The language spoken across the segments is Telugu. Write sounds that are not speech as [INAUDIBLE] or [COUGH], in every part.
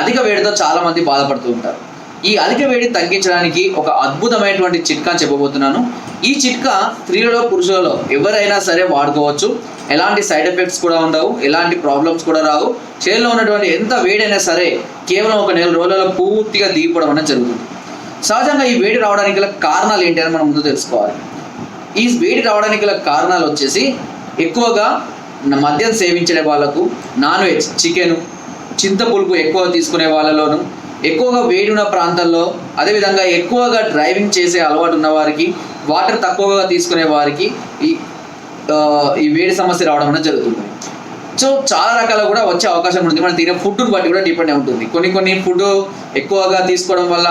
అధిక వేడితో చాలా మంది బాధపడుతూ ఉంటారు. ఈ అధిక వేడిని తగ్గించడానికి ఒక అద్భుతమైనటువంటి చిట్కా చెప్పబోతున్నాను. ఈ చిట్కా స్త్రీలలో పురుషులలో ఎవరైనా సరే వాడుకోవచ్చు. ఎలాంటి సైడ్ ఎఫెక్ట్స్ కూడా ఉండవు ఎలాంటి ప్రాబ్లమ్స్ కూడా రావు. చేతిలో ఉన్నటువంటి ఎంత వేడైనా సరే కేవలం ఒక నెల రోజులలో పూర్తిగా దిగిపోవడం అనేది జరుగుతుంది. సహజంగా ఈ వేడి రావడానికి గల కారణాలు ఏంటి అని మనం ముందు తెలుసుకోవాలి. ఈ వేడి రావడానికి గల కారణాలు వచ్చేసి ఎక్కువగా మద్యం సేవించే వాళ్ళకు నాన్ వెజ్ చికెను చింతపులుపు ఎక్కువ తీసుకునే వాళ్ళలోనూ ఎక్కువగా వేడి ఉన్న ప్రాంతాల్లో అదేవిధంగా ఎక్కువగా డ్రైవింగ్ చేసే అలవాటు ఉన్న వారికి వాటర్ తక్కువగా తీసుకునే వారికి ఈ ఈ వేడి సమస్య రావడం అనేది జరుగుతుంది. సో చాలా రకాల కూడా వచ్చే అవకాశం ఉంటుంది. మనం తినే ఫుడ్ని బట్టి కూడా డిపెండ్ అయి ఉంటుంది. కొన్ని కొన్ని ఫుడ్ ఎక్కువగా తీసుకోవడం వల్ల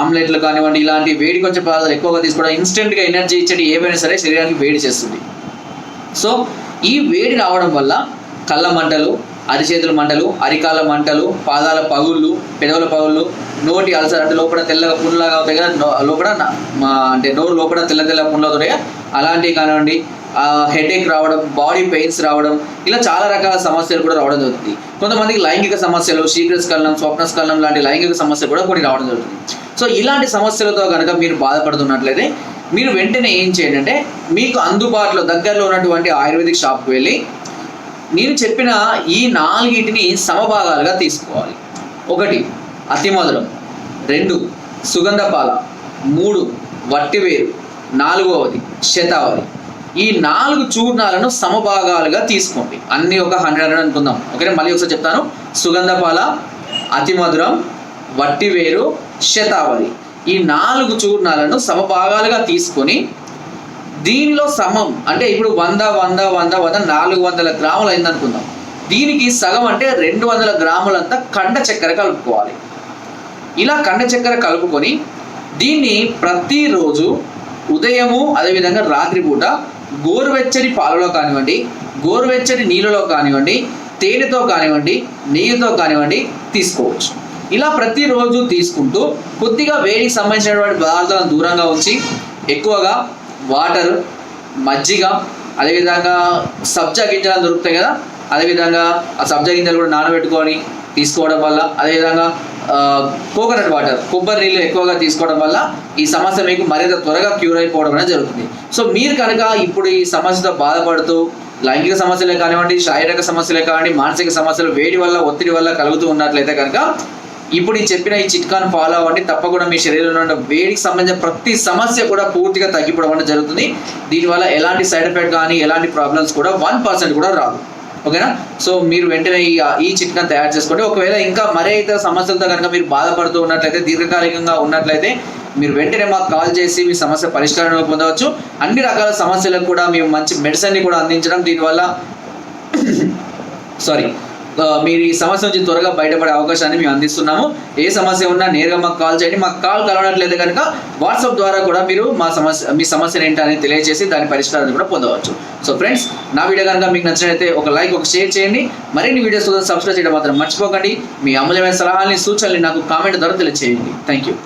ఆమ్లెట్లు కానివ్వండి ఇలాంటి వేడి కొంచెం పదార్థాలు ఎక్కువగా తీసుకోవడం ఇన్స్టెంట్గా ఎనర్జీ ఇచ్చేది ఏమైనా సరే శరీరానికి వేడి చేస్తుంది. సో ఈ వేడి రావడం వల్ల కళ్ళ మంటలు అరిచేతుల మంటలు అరికాల మంటలు పాదాల పగుళ్ళు పెదవుల పగుళ్ళు నోటి అలసర అంటే లోపల తెల్లగా పుండ్లాగా అవుతాయి కదా లోపల మా అంటే నోరు లోపల తెల్ల తెల్ల పుండ్లు అవుతాయి అలాంటివి కానివ్వండి హెడేక్ రావడం బాడీ పెయిన్స్ రావడం ఇలా చాలా రకాల సమస్యలు కూడా రావడం జరుగుతుంది. కొంతమందికి లైంగిక సమస్యలు శీఘ్రస్కలనం స్వప్నస్కలనం లాంటి లైంగిక సమస్యలు కూడా కొన్ని రావడం జరుగుతుంది. సో ఇలాంటి సమస్యలతో కనుక మీరు బాధపడుతున్నట్లయితే మీరు వెంటనే ఏం చేయండి అంటే మీకు అందుబాటులో దగ్గరలో ఉన్నటువంటి ఆయుర్వేదిక్ షాప్కి వెళ్ళి నేను చెప్పిన ఈ నాలుగిటిని సమభాగాలుగా తీసుకోవాలి. ఒకటి అతి మధురం. రెండు సుగంధపాల. మూడు వట్టివేరు. నాలుగవది శతావరి ఈ నాలుగు చూర్ణాలను సమభాగాలుగా తీసుకోండి. అన్ని ఒక హండ్రెడ్ హండ్రెడ్ అనుకుందాం. ఓకే మళ్ళీ ఒకసారి చెప్తాను. సుగంధపాల అతిమధురం అతి మధురం వట్టివేరు శతావరి ఈ నాలుగు చూర్ణాలను సమభాగాలుగా తీసుకొని దీనిలో సమం అంటే ఇప్పుడు వంద వంద వంద వంద నాలుగు వందల గ్రాములు అయింది అనుకుందాం దీనికి సగం అంటే రెండు వందల గ్రాములంతా కండ చక్కెర కలుపుకోవాలి. ఇలా కండ చక్కెర కలుపుకొని దీన్ని ప్రతిరోజు ఉదయము అదేవిధంగా రాత్రిపూట గోరువెచ్చని పాలలో కానివ్వండి గోరువెచ్చని నీళ్ళలో కానివ్వండి తేనెతో కానివ్వండి నెయ్యితో కానివ్వండి తీసుకోవచ్చు. ఇలా ప్రతిరోజు తీసుకుంటూ కొద్దిగా వేడికి సంబంధించినటువంటి పదార్థాలను దూరంగా ఉంచి ఎక్కువగా వాటర్ మజ్జిగ అదేవిధంగా సబ్జా గింజలు దొరుకుతాయి కదా? అదేవిధంగా ఆ సబ్జా గింజలు కూడా నానబెట్టుకొని తీసుకోవడం వల్ల అదేవిధంగా కోకోనట్ వాటర్ కొబ్బరి నీళ్ళు ఎక్కువగా తీసుకోవడం వల్ల ఈ సమస్య మీకు మరింత త్వరగా క్యూర్ అయిపోవడం అనేది జరుగుతుంది. సో మీరు కనుక ఇప్పుడు ఈ సమస్యతో బాధపడుతూ లైంగిక సమస్యలే కానివ్వండి శారీరక సమస్యలే కానివ్వండి మానసిక సమస్యలు వేడి వల్ల ఒత్తిడి వల్ల కలుగుతూ ఉన్నట్లయితే కనుక ఇప్పుడు నేను చెప్పిన ఈ చిట్కాను ఫాలో అవ్వండి. తప్పకుండా మీ శరీరంలో ఉన్న వేడికి సంబంధించిన ప్రతి సమస్య కూడా పూర్తిగా తగ్గిపోవడం అనేది జరుగుతుంది. దీనివల్ల ఎలాంటి సైడ్ ఎఫెక్ట్ కానీ ఎలాంటి ప్రాబ్లమ్స్ కూడా వన్ పర్సెంట్ కూడా రాదు. ఓకేనా సో మీరు వెంటనే ఈ ఈ చిట్కాను తయారు చేసుకోండి. ఒకవేళ ఇంకా మరే ఇతర సమస్యలతో కనుక మీరు బాధపడుతూ ఉన్నట్లయితే దీర్ఘకాలికంగా ఉన్నట్లయితే మీరు వెంటనే మాకు కాల్ చేసి మీ సమస్య పరిష్కారం పొందవచ్చు. అన్ని రకాల సమస్యలకు కూడా మేము మంచి మెడిసిన్ని కూడా అందించడం దీనివల్ల [COUGHS] సారీ మీరు ఈ సమస్య నుంచి త్వరగా బయటపడే అవకాశాన్ని మేము అందిస్తున్నాము. ఏ సమస్య ఉన్నా నేరుగా మాకు కాల్ చేయండి. మాకు కాల్ కలవనట్లయితే కనుక వాట్సాప్ ద్వారా కూడా మీరు మా సమస్య మీ సమస్యను ఏంటని తెలియజేసి దాని పరిష్కారాన్ని కూడా పొందవచ్చు. సో ఫ్రెండ్స్ నా వీడియో కనుక మీకు నచ్చినట్లయితే ఒక లైక్ ఒక షేర్ చేయండి. మరిన్ని వీడియోస్ కోసం సబ్స్క్రైబ్ చేయడం మాత్రం మర్చిపోకండి. మీ అమూల్యమైన సలహాలని సూచనలు నాకు కామెంట్ ద్వారా తెలియజేయండి థ్యాంక్ యూ